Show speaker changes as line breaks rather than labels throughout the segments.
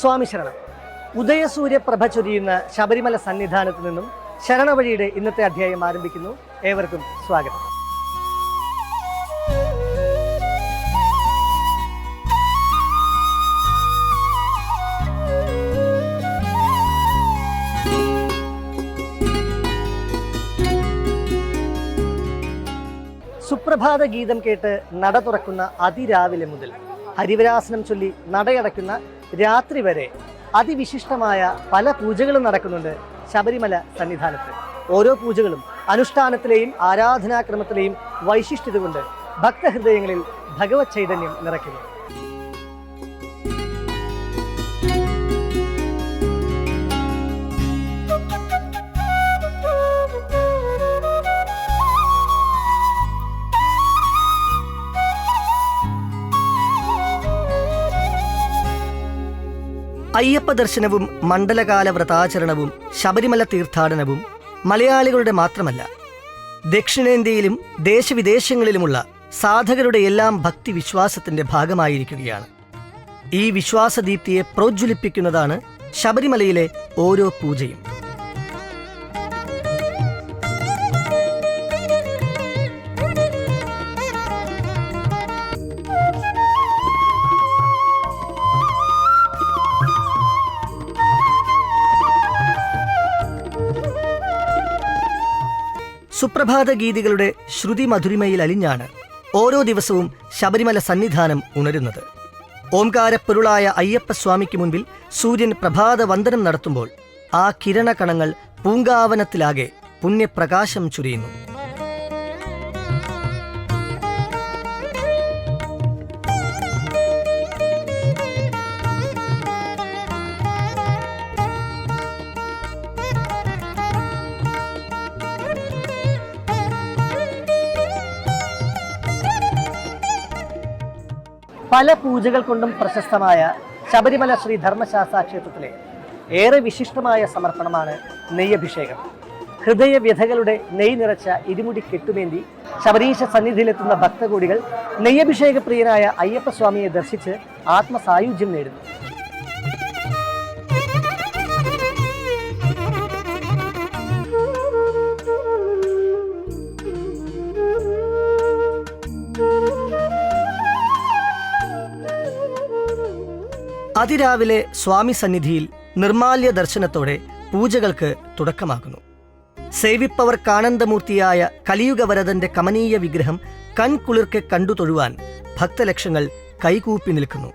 സ്വാമി ശരണം. ഉദയസൂര്യപ്രഭ ചൊരിയുന്ന ശബരിമല സന്നിധാനത്ത് നിന്നും ശരണവഴിയുടെ ഇന്നത്തെ അധ്യായം ആരംഭിക്കുന്നു. ഏവർക്കും സ്വാഗതം. സുപ്രഭാത ഗീതം കേട്ട് നട തുറക്കുന്ന അതിരാവിലെ മുതൽ ഹരിവരാസനം ചൊല്ലി നടയടയ്ക്കുന്ന രാത്രി വരെ അതിവിശിഷ്ടമായ പല പൂജകളും നടക്കുന്നുണ്ട് ശബരിമല സന്നിധാനത്ത്. ഓരോ പൂജകളും അനുഷ്ഠാനത്തിലെയും ആരാധനാക്രമത്തിലെയും വൈശിഷ്ട്യത കൊണ്ട് ഭക്തഹൃദയങ്ങളിൽ ഭഗവത് ചൈതന്യം നിറയ്ക്കുന്നു. അയ്യപ്പ ദർശനവും മണ്ഡലകാല വ്രതാചരണവും ശബരിമല തീർത്ഥാടനവും മലയാളികളുടെ മാത്രമല്ല ദക്ഷിണേന്ത്യയിലും ദേശവിദേശങ്ങളിലുമുള്ള സാധകരുടെ എല്ലാം ഭക്തി വിശ്വാസത്തിന്റെ ഭാഗമായിരിക്കുകയാണ്. ഈ വിശ്വാസദീപ്തിയെ പ്രോജ്വലിപ്പിക്കുന്നതാണ് ശബരിമലയിലെ ഓരോ പൂജയും. സുപ്രഭാത ഗീതികളുടെ ശ്രുതി മധുരിമയിൽ അലിഞ്ഞാണ് ഓരോ ദിവസവും ശബരിമല സന്നിധാനം ഉണരുന്നത്. ഓംകാരപ്പൊരുളായ അയ്യപ്പസ്വാമിക്ക് മുൻപിൽ സൂര്യൻ പ്രഭാത വന്ദനം നടത്തുമ്പോൾ ആ കിരണകണങ്ങൾ പൂങ്കാവനത്തിലാകെ പുണ്യപ്രകാശം ചുരിയുന്നു. പല പൂജകൾ കൊണ്ടും പ്രശസ്തമായ ശബരിമല ശ്രീ ധർമ്മശാസ്ത്ര ക്ഷേത്രത്തിലെ ഏറെ വിശിഷ്ടമായ സമർപ്പണമാണ് നെയ്യഭിഷേകം. ഹൃദയ വ്യഥകളുടെ നെയ് നിറച്ച ഇരുമുടി കെട്ടുമേന്തി ശബരീശ സന്നിധിയിലെത്തുന്ന ഭക്തകോടികൾ നെയ്യഭിഷേക പ്രിയനായ അയ്യപ്പസ്വാമിയെ ദർശിച്ച് ആത്മസായുജ്യം നേടുന്നു. അതിരാവിലെ സ്വാമി സന്നിധിയിൽ നിർമാല്യ ദർശനത്തോടെ പൂജകൾക്ക് തുടക്കമാകുന്നു. സേവിപ്പവർ കാനന്ദമൂർത്തിയായ കലിയുഗവരതന്റെ കമനീയ വിഗ്രഹം കൺകുളിർക്കെ കണ്ടു തൊഴുവാൻ ഭക്തലക്ഷങ്ങൾ കൈകൂപ്പി നിൽക്കുന്നു.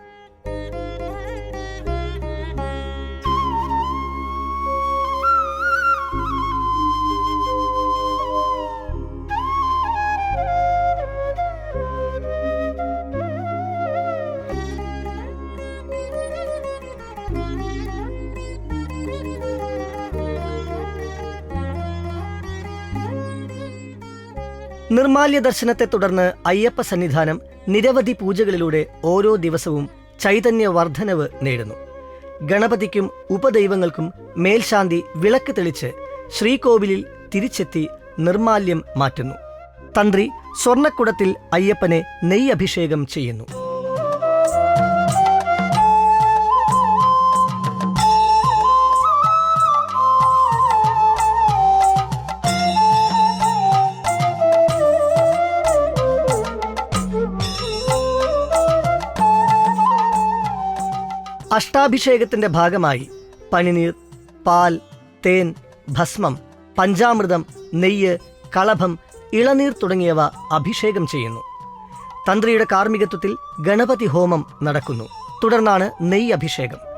നിർമാല്യ ദർശനത്തെ തുടർന്ന് അയ്യപ്പ സന്നിധാനം നിരവധി പൂജകളിലൂടെ ഓരോ ദിവസവും ചൈതന്യ വർധനവ് നേടുന്നു. ഗണപതിക്കും ഉപദൈവങ്ങൾക്കും മേൽശാന്തി വിളക്ക് തെളിച്ച് ശ്രീകോവിലിൽ തിരിച്ചെത്തി നിർമാല്യം മാറ്റുന്നു. തന്ത്രി സ്വർണക്കുടത്തിൽ അയ്യപ്പനെ നെയ്യഭിഷേകം ചെയ്യുന്നു. അഷ്ടാഭിഷേകത്തിന്റെ ഭാഗമായി പനിനീർ പാൽ തേൻ ഭസ്മം പഞ്ചാമൃതം നെയ്യ് കളഭം ഇളനീർ തുടങ്ങിയവ അഭിഷേകം ചെയ്യുന്നു. തന്ത്രിയുടെ കാർമ്മികത്വത്തിൽ ഗണപതി ഹോമം നടക്കുന്നു. തുടർന്നാണ് നെയ്യ് അഭിഷേകം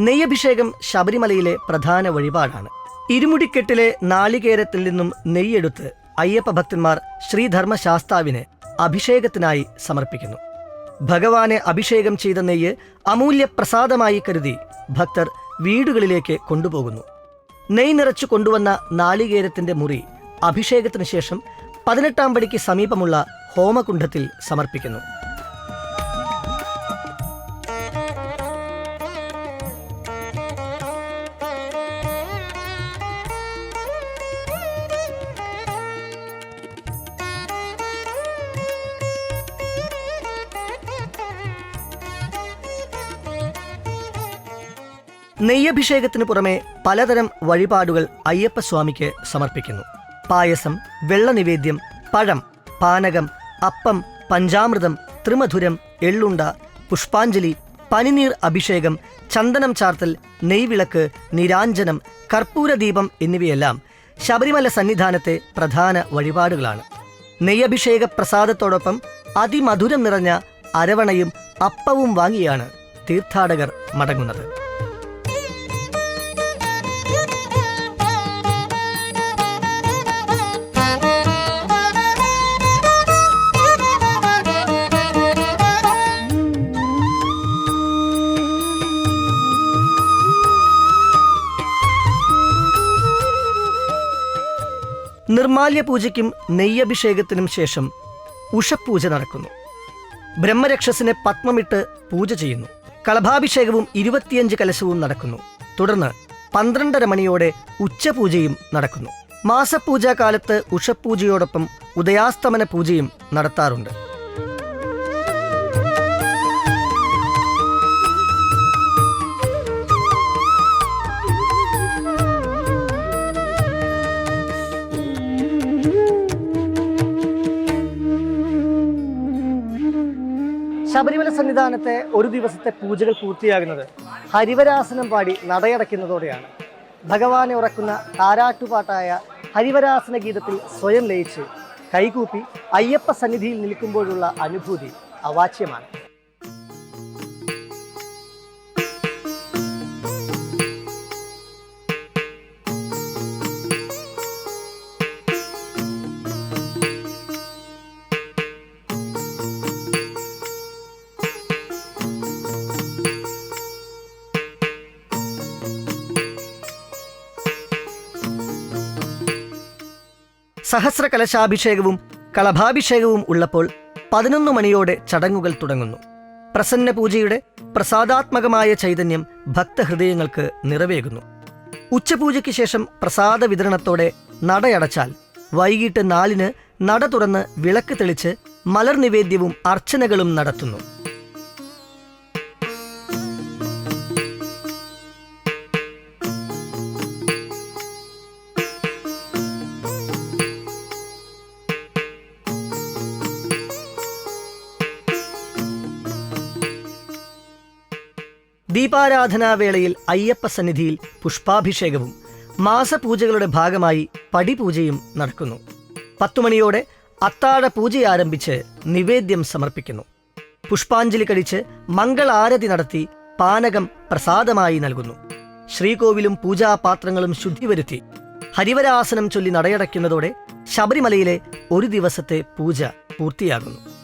നെയ്യഭിഷേകം ശബരിമലയിലെ പ്രധാന വഴിപാടാണ്. ഇരുമുടിക്കെട്ടിലെ നാളികേരത്തിൽ നിന്നും നെയ്യെടുത്ത് അയ്യപ്പ ഭക്തന്മാർ ശ്രീധർമ്മശാസ്താവിന് അഭിഷേകത്തിനായി സമർപ്പിക്കുന്നു. ഭഗവാനെ അഭിഷേകം ചെയ്ത നെയ്യ് അമൂല്യ പ്രസാദമായി കരുതി ഭക്തർ വീടുകളിലേക്ക് കൊണ്ടുപോകുന്നു. നെയ് നിറച്ചു കൊണ്ടുവന്ന നാളികേരത്തിന്റെ മുറി അഭിഷേകത്തിന് ശേഷം പതിനെട്ടാം പടിക്ക് സമീപമുള്ള ഹോമകുണ്ഠത്തിൽ സമർപ്പിക്കുന്നു. നെയ്യഭിഷേകത്തിന് പുറമെ പലതരം വഴിപാടുകൾ അയ്യപ്പസ്വാമിക്ക് സമർപ്പിക്കുന്നു. പായസം വെള്ളനിവേദ്യം പഴം പാനകം അപ്പം പഞ്ചാമൃതം ത്രിമധുരം എള്ളുണ്ട പുഷ്പാഞ്ജലി പനിനീർ അഭിഷേകം ചന്ദനം ചാർത്തൽ നെയ്വിളക്ക് നിരാഞ്ജനം കർപ്പൂരദീപം എന്നിവയെല്ലാം ശബരിമല സന്നിധാനത്തെ പ്രധാന വഴിപാടുകളാണ്. നെയ്യഭിഷേക പ്രസാദത്തോടൊപ്പം അതിമധുരം നിറഞ്ഞ അരവണയും അപ്പവും വാങ്ങിയാണ് തീർത്ഥാടകർ മടങ്ങുന്നത്. നിർമാല്യ പൂജയ്ക്കും നെയ്യഭിഷേകത്തിനും ശേഷം ഉഷപൂജ നടക്കുന്നു. ബ്രഹ്മരക്ഷസിനെ പത്മമിട്ട് പൂജ ചെയ്യുന്നു. കളഭാഭിഷേകവും ഇരുപത്തിയഞ്ച് കലശവും നടക്കുന്നു. തുടർന്ന് പന്ത്രണ്ടര മണിയോടെ ഉച്ചപൂജയും നടക്കുന്നു. മാസപൂജാ കാലത്ത് ഉഷപൂജയോടൊപ്പം ഉദയാസ്തമന പൂജയും നടത്താറുണ്ട്. ശബരിമല സന്നിധാനത്തെ ഒരു ദിവസത്തെ പൂജകൾ പൂർത്തിയാകുന്നത് ഹരിവരാസനം പാടി നടയടയ്ക്കുന്നതോടെയാണ്. ഭഗവാനെ ഉറക്കുന്ന താരാട്ടുപാട്ടായ ഹരിവരാസന ഗീതത്തിൽ സ്വയം ലയിച്ച് കൈകൂപ്പി അയ്യപ്പ സന്നിധിയിൽ നിൽക്കുമ്പോഴുള്ള അനുഭൂതി അവാച്യമാണ്. സഹസ്ര കലശാഭിഷേകവും കളഭാഭിഷേകവും ഉള്ളപ്പോൾ പതിനൊന്ന് മണിയോടെ ചടങ്ങുകൾ തുടങ്ങുന്നു. പ്രസന്ന പൂജയുടെ പ്രസാദാത്മകമായ ചൈതന്യം ഭക്തഹൃദയങ്ങൾക്ക് നിറവേകുന്നു. ഉച്ചപൂജയ്ക്ക് ശേഷം പ്രസാദ വിതരണത്തോടെ നടയടച്ചാൽ വൈകിട്ട് നാലിന് നട തുറന്ന് വിളക്ക് തെളിച്ച് മലർ നിവേദ്യവും അർച്ചനകളും നടത്തുന്നു. ദീപാരാധനാവേളയിൽ അയ്യപ്പ സന്നിധിയിൽ പുഷ്പാഭിഷേകവും മാസപൂജകളുടെ ഭാഗമായി പടിപൂജയും നടക്കുന്നു. പത്തുമണിയോടെ അത്താഴ പൂജ ആരംഭിച്ച് നിവേദ്യം സമർപ്പിക്കുന്നു. പുഷ്പാഞ്ജലി കഴിച്ച് മംഗളാരതി നടത്തി പാനകം പ്രസാദമായി നൽകുന്നു. ശ്രീകോവിലും പൂജാപാത്രങ്ങളും ശുദ്ധി വരുത്തി ഹരിവരാസനം ചൊല്ലി നടയടയ്ക്കുന്നതോടെ ശബരിമലയിലെ ഒരു ദിവസത്തെ പൂജ പൂർത്തിയാകുന്നു.